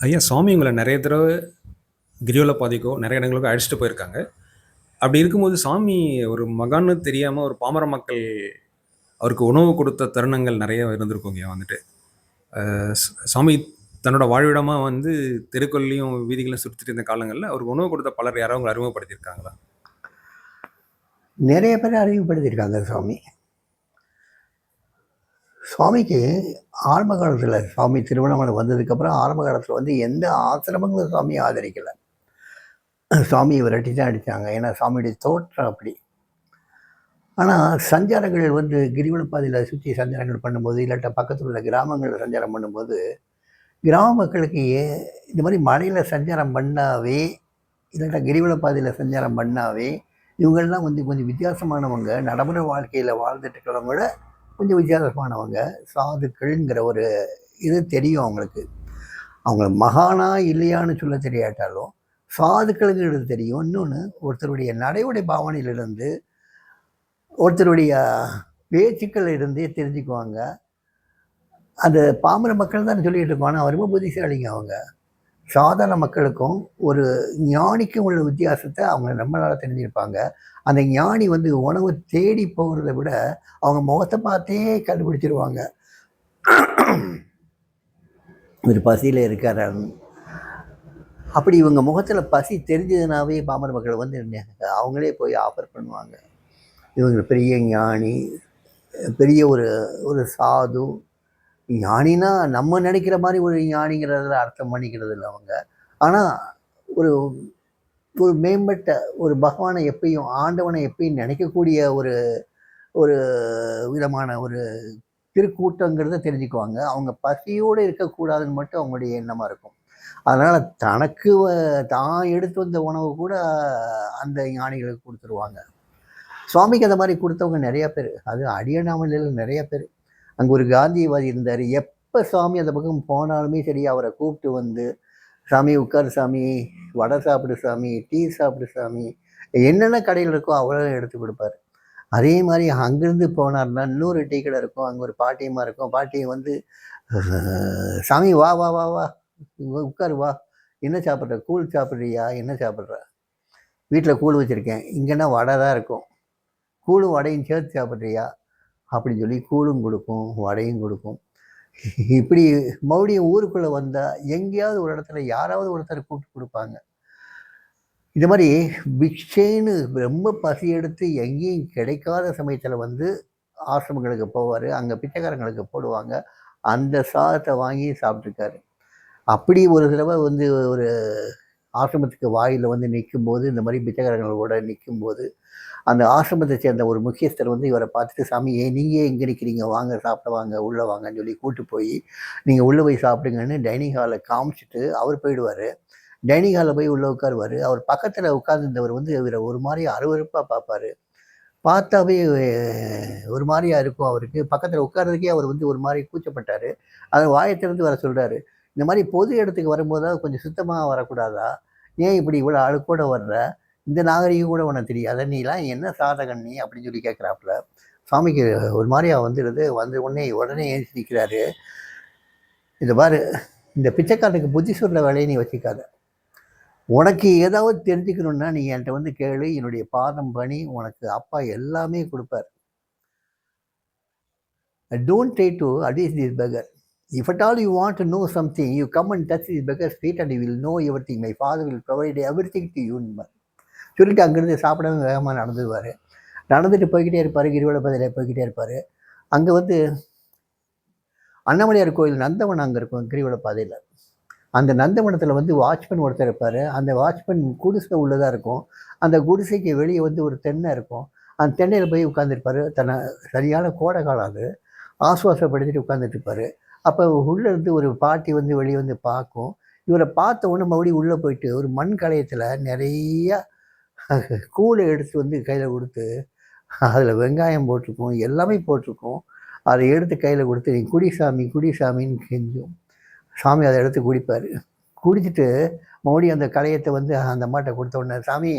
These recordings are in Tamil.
ஐயா சுவாமி உங்களை நிறைய தடவை கிரிவல பாதைக்கோ, நிறைய இடங்களுக்கோ அழைச்சிட்டு போயிருக்காங்க. அப்படி இருக்கும்போது சாமி ஒரு மகான்னு தெரியாமல் ஒரு பாமர மக்கள் அவருக்கு உணவு கொடுத்த தருணங்கள் நிறைய இருந்திருக்குங்கய்யா வந்துட்டு. சாமி தன்னோட வாழ்விடமாக வந்து தெருக்கொல்லையும் வீதிகளையும் சுற்றிட்டு இருந்த காலங்களில் அவருக்கு உணவு கொடுத்த பலர் யாராவது உங்கள அறிமுகப்படுத்தியிருக்காங்களா? நிறைய பேர் அறிமுகப்படுத்தியிருக்காங்க சுவாமி. சுவாமிக்கு ஆரம்ப காலத்தில சுவாமி திருவண்ணாமலை வந்ததுக்கப்புறம் ஆரம்பகாலத்தில் வந்து எந்த ஆசிரமங்களும் சுவாமியை ஆதரிக்கலை சுவாமியை விரட்டி தான் அடித்தாங்க ஏன்னா சுவாமியுடைய தோற்றம் அப்படி. ஆனால் சஞ்சாரங்கள் வந்து கிரிவல சுற்றி சஞ்சாரங்கள் பண்ணும்போது, இல்லாட்டா பக்கத்தில் உள்ள கிராமங்களில் சஞ்சாரம் பண்ணும்போது, கிராம மக்களுக்கு ஏ இந்த மாதிரி மலையில் சஞ்சாரம் பண்ணாவே, இல்லாட்டா கிரிவல சஞ்சாரம் பண்ணாவே, இவங்கள்லாம் வந்து கொஞ்சம் வித்தியாசமானவங்க. நடைமுறை வாழ்க்கையில் வாழ்ந்துட்டு இருக்கிறவங்கள கொஞ்சம் வித்தியாசமானவங்க. சாதுக்கள்ங்கிற ஒரு இது தெரியும் அவங்களுக்கு. அவங்க மகானா இல்லையான்னு சொல்ல தெரியாட்டாலும், சாதுக்களுங்கிறது தெரியும். இன்னொன்று ஒருத்தருடைய நடைமுறை பாவனையிலிருந்து, ஒருத்தருடைய பேச்சுக்கள்ல இருந்தே தெரிஞ்சுக்குவாங்க. அந்த பாமர மக்கள் தான் சொல்லிட்டு இருக்கோம். ஆனால் ரொம்ப புத்திசாலிங்க அவங்க. சாதாரண மக்களுக்கும், ஒரு ஞானிக்கும் உள்ள வித்தியாசத்தை அவங்க நம்மளால் தெரிஞ்சிருப்பாங்க. அந்த ஞானி வந்து உணவு தேடி போகிறத விட, அவங்க முகத்தை பார்த்தே கண்டுபிடிச்சிருவாங்க. இவர் பசியில் இருக்காரான்னு. அப்படி இவங்க முகத்தில் பசி தெரிஞ்சதுனாவே பாமர மக்கள் வந்து அவங்களே போய் ஆஃபர் பண்ணுவாங்க. இவங்க பெரிய ஞானி, பெரிய ஒரு ஒரு சாது. ஞானின்னா நம்ம நினைக்கிற மாதிரி ஒரு ஞானிங்கிறதுல அர்த்தம் பண்ணிக்கிறது இல்லை அவங்க. ஆனால் ஒரு ஒரு மேம்பட்ட ஒரு பகவானை எப்பயும், ஆண்டவனை எப்பயும் நினைக்கக்கூடிய ஒரு ஒரு விதமான ஒரு திருக்கூட்டங்கிறத தெரிஞ்சுக்குவாங்க. அவங்க பசியோடு இருக்கக்கூடாதுன்னு மட்டும் அவங்களுடைய எண்ணமாக இருக்கும். அதனால் தனக்கு தான் எடுத்து வந்த உணவு கூட அந்த ஞானிகளுக்கு கொடுத்துருவாங்க சுவாமிக்கு அந்த மாதிரி கொடுத்தவங்க நிறையா பேர் அது அடியண்ணாமலையில நிறையா பேர் அங்கே ஒரு காந்தியவாதி இருந்தார் எப்போ சாமி அந்த பக்கம் போனாலுமே சரி, அவரை கூப்பிட்டு வந்து, "சாமி உட்காரு சாமி, வடை சாப்பிடு சாமி, டீ சாப்பிடு சாமி." என்னென்ன கடையில் இருக்கோ அவ்வளோ எடுத்து கொடுப்பார் அதே மாதிரி அங்கேருந்து போனாருன்னா, இன்னொரு டீ கடை இருக்கும். அங்கே ஒரு பாட்டியமாக இருக்கும். பாட்டி வந்து, "சாமி வா, வா, வா, வா. உட்காரு வா. என்ன சாப்பிட்ற கூழ் சாப்பிட்றியா என்ன சாப்பிட்ற வீட்டில் கூழ் வச்சுருக்கேன் இங்கேன்னா வடை தான் இருக்கும்." "கூழும், வடையும் சேர்த்து சாப்பிட்றியா அப்படின்னு சொல்லி கூழும் கொடுக்கும் வடையும் கொடுக்கும். இப்படி மறுபடியும் ஊருக்குள்ளே வந்தால் எங்கேயாவது ஒரு இடத்துல யாராவது ஒருத்தர் கூப்பிட்டு கொடுப்பாங்க. இந்த மாதிரி பிக்ஷைன்னு ரொம்ப பசி எடுத்து எங்கேயும் கிடைக்காத சமயத்தில் வந்து ஆசிரமங்களுக்கு போவார் அங்கே பிச்சைக்காரங்களுக்கு போடுவாங்க. அந்த சாதத்தை வாங்கி சாப்பிட்ருக்காரு அப்படி ஒரு தடவை வந்து ஒரு ஆசிரமத்துக்கு வாயில் வந்து நிற்கும்போது இந்த மாரி பிச்சைக்காரங்களோட நிற்கும்போது அந்த ஆசிரமத்தை சேர்ந்த ஒரு முக்கியஸ்தர் வந்து இவரை பார்த்துட்டு, "சாமி ஏன் நீங்கள் எங்கே நிற்கிறீங்க வாங்க சாப்பிட வாங்க, உள்ளே வாங்கன்னு" சொல்லி கூட்டு போய் நீங்கள் உள்ளே போய் சாப்பிடுங்கன்னு" டைனிங் ஹாலில் காமிச்சிட்டு அவர் போயிடுவார் டைனிங் ஹாலில் போய் உள்ளே உட்காருவாரு. அவர் பக்கத்தில் உட்காந்துருந்தவர் வந்து இவரை ஒரு மாதிரி அருவறுப்பாக பார்ப்பாரு. பார்த்தாவே ஒரு மாதிரியாக இருக்கும் அவருக்கு. பக்கத்தில் உட்கார்றதுக்கே அவர் வந்து ஒரு மாதிரி கூச்சப்பட்டார் அதை வாய வர சொல்கிறாரு "இந்த மாதிரி பொது இடத்துக்கு வரும்போதாவது கொஞ்சம் சுத்தமாக வரக்கூடாதா? ஏன் இப்படி இவ்வளோ அழுக்கோட வர்ற? இந்த நாகரீகம் கூட உனக்கு தெரியாதா? நீலாம் என்ன சாதகன் நீ?" அப்படின்னு சொல்லி கேட்குறாப்புல சாமிக்கு ஒரு மாதிரியா வந்துடுது. வந்த உடனே உடனே எந்திரிச்சு நிக்கிறாரு. "இத பாரு, இந்த பிச்சைக்காரனுக்கு புத்தி சொல்கிற வேலையை நீ வச்சுக்காத. உனக்கு ஏதாவது தெரிஞ்சுக்கணுன்னா நீ என்கிட்ட வந்து கேளு. என்னுடைய பாதம் பணி. உனக்கு அப்பா எல்லாமே குடுப்பார்." "Don't this to if at all you at all you want to know something, you come and touch this beggar's feet and you will know everything. My father will think everything யூன் you"ன்பார். சொல்லிட்டு அங்கேருந்து சாப்பிடாம வேகமாக நடந்துடுவார் நடந்துட்டு போய்கிட்டே இருப்பார் கிரிவல பாதையில போய்கிட்டே இருப்பார் அங்கே வந்து அண்ணாமலையார் கோயில் நந்தவனம் அங்கே இருக்கும் கிரிவல பாதையில் அந்த நந்தவனத்தில் வந்து வாட்ச்மேன் ஒருத்தர் இருப்பார் அந்த வாட்ச்மேன் குடிசை உள்ளதாக தான் இருக்கும். அந்த குடிசைக்கு வெளியே வந்து ஒரு தென்னை இருக்கும். அந்த தென்னையில் போய் உட்காந்துருப்பார் தன்னை சரியான கோடை காலம் அது. ஆசுவாசப்படுத்திட்டு உட்காந்துட்டு அப்போ அப்ப இருந்து ஒரு பாட்டி வந்து வெளியே வந்து பார்க்கும். இவரை பார்த்த உடனே மறுபடியும் உள்ளே போயிட்டு, ஒரு மண் கலையத்தில் நிறையா கூழை எடுத்து வந்து கையில் கொடுத்து அதில் வெங்காயம் போட்டிருக்கும். எல்லாமே போட்டிருக்கும். அதை எடுத்து கையில் கொடுத்து "நீ குடி சாமி, குடி சாமின்னு" கெஞ்சும். சாமி அதை எடுத்து குடிப்பார் குடிச்சிட்டு மறுபடியும் அந்த களையத்தை வந்து அந்த அம்மாட்ட கொடுத்த உடனே, "சாமி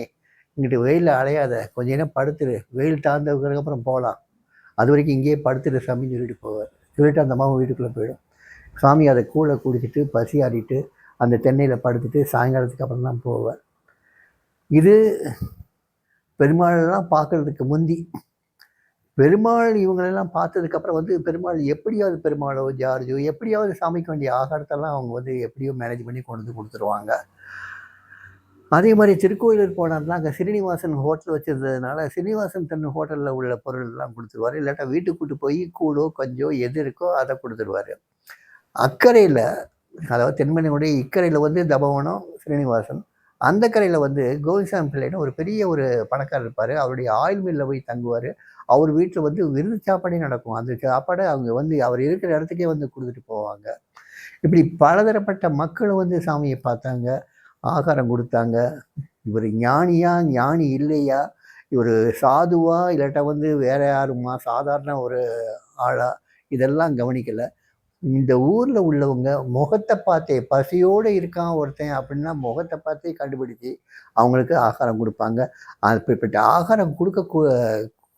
இங்கிட்டு வெயிலில் அலையாத. கொஞ்ச நேரம் படுத்துரு. வெயில் தாழ்ந்ததுக்கப்புறம் அது வரைக்கும் இங்கேயே படுத்துரு சாமின்னு" சொல்லிட்டு போவார் சொல்லிட்டு அந்த அம்மாவும் வீட்டுக்குள்ளே போயிடும். சாமி அதை கூழ குடிச்சிட்டு, பசி ஆடிட்டு அந்த தென்னையில் படுத்துட்டு சாயங்காலத்துக்கு அப்புறம் தான் போவார் இது பெருமாளெல்லாம் பார்க்கறதுக்கு முந்தி பெருமாள் இவங்களெல்லாம் பார்த்ததுக்கப்புறம் வந்து பெருமாள் எப்படியாவது பெருமாளோ ஜார்ஜோ எப்படியாவது சமைக்க வேண்டிய ஆகாரத்தெல்லாம் அவங்க வந்து எப்படியோ மேனேஜ் பண்ணி கொண்டு வந்து கொடுத்துருவாங்க. அதே மாதிரி திருக்கோயிலூர் போனார்னா அங்கே ஸ்ரீனிவாசன் ஹோட்டல் வச்சுருந்ததுனால ஸ்ரீனிவாசன் தன் ஹோட்டலில் உள்ள பொருள்லாம் கொடுத்துருவார். கொடுத்துருவாரு இல்லாட்டா வீட்டுக்கு கூட்டு போய் கூடோ கொஞ்சம் எது இருக்கோ அதை கொடுத்துருவாரு. அக்கறையில் அதாவது தென்மணியுடைய இக்கரையில் வந்து தபவனம் ஸ்ரீனிவாசன் அந்த கரையில் வந்து கோவிந்தசாமி பிள்ளைன்னு ஒரு பெரிய ஒரு பணக்காரர் இருப்பார். அவருடைய ஆயில் மில்லில் போய் தங்குவார். அவர் வீட்டில் வந்து விருந்து சாப்பாடே நடக்கும். அந்த சாப்பாடை அவங்க வந்து அவர் இருக்கிற இடத்துக்கே வந்து கொடுத்துட்டு போவாங்க. இப்படி பலதரப்பட்ட மக்கள் வந்து சாமியை பார்த்தாங்க. ஆகாரம் கொடுத்தாங்க. இவர் ஞானியா ஞானி இல்லையா? இவர் சாதுவா இல்லாட்டா வந்து வேற யாருமா? சாதாரண ஒரு ஆளா? இதெல்லாம் கவனிக்கலை. இந்த ஊரில் உள்ளவங்க முகத்தை பார்த்தே பசியோடு இருக்கான் ஒருத்தன் அப்படின்னா முகத்தை பார்த்தே கண்டுபிடிச்சி அவங்களுக்கு ஆகாரம் கொடுப்பாங்க. அப்படிப்பட்ட ஆகாரம் கொடுக்க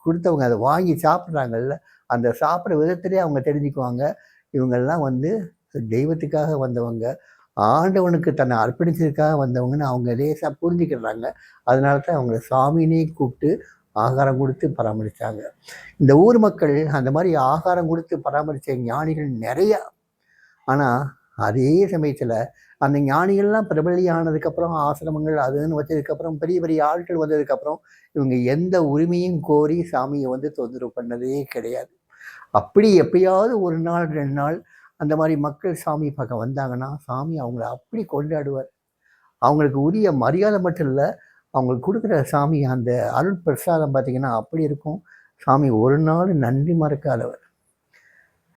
கொடுத்தவங்க அதை வாங்கி சாப்பிட்றாங்கல்ல அந்த சாப்பிட்ற விதத்திலே அவங்க தெரிஞ்சுக்குவாங்க. இவங்கெல்லாம் வந்து தெய்வத்துக்காக வந்தவங்க ஆண்டவனுக்கு தன்னை அர்ப்பணிச்சதுக்காக வந்தவங்கன்னு அவங்க லேசாக புரிஞ்சுக்கிறாங்க. அதனால தான் அவங்கள சாமினே கூப்பிட்டு ஆகாரம் கொடுத்து பராமரித்தாங்க இந்த ஊர் மக்கள் அந்த மாதிரி ஆகாரம் கொடுத்து பராமரித்த ஞானிகள் நிறையா. ஆனால் அதே சமயத்தில் அந்த ஞானிகள்லாம் பிரபலியானதுக்கப்புறம் ஆசிரமங்கள் அதுன்னு வச்சதுக்கப்புறம் பெரிய பெரிய ஆட்கள் வந்ததுக்கப்புறம் இவங்க எந்த உரிமையும் கோரி சாமியை வந்து தொந்தரவு பண்ணதே கிடையாது. அப்படி எப்பயாவது ஒரு நாள் ரெண்டு நாள் அந்த மாதிரி மக்கள் சாமி பக்கம் வந்தாங்கன்னா சாமி அவங்கள அப்படி கொண்டாடுவார். அவங்களுக்கு உரிய மரியாதை மட்டும் இல்லை அவங்களுக்கு கொடுக்குற சாமி அந்த அருள் பிரசாதம் பார்த்திங்கன்னா அப்படி இருக்கும். சாமி ஒரு நாள் நன்றி மறக்காதவர்.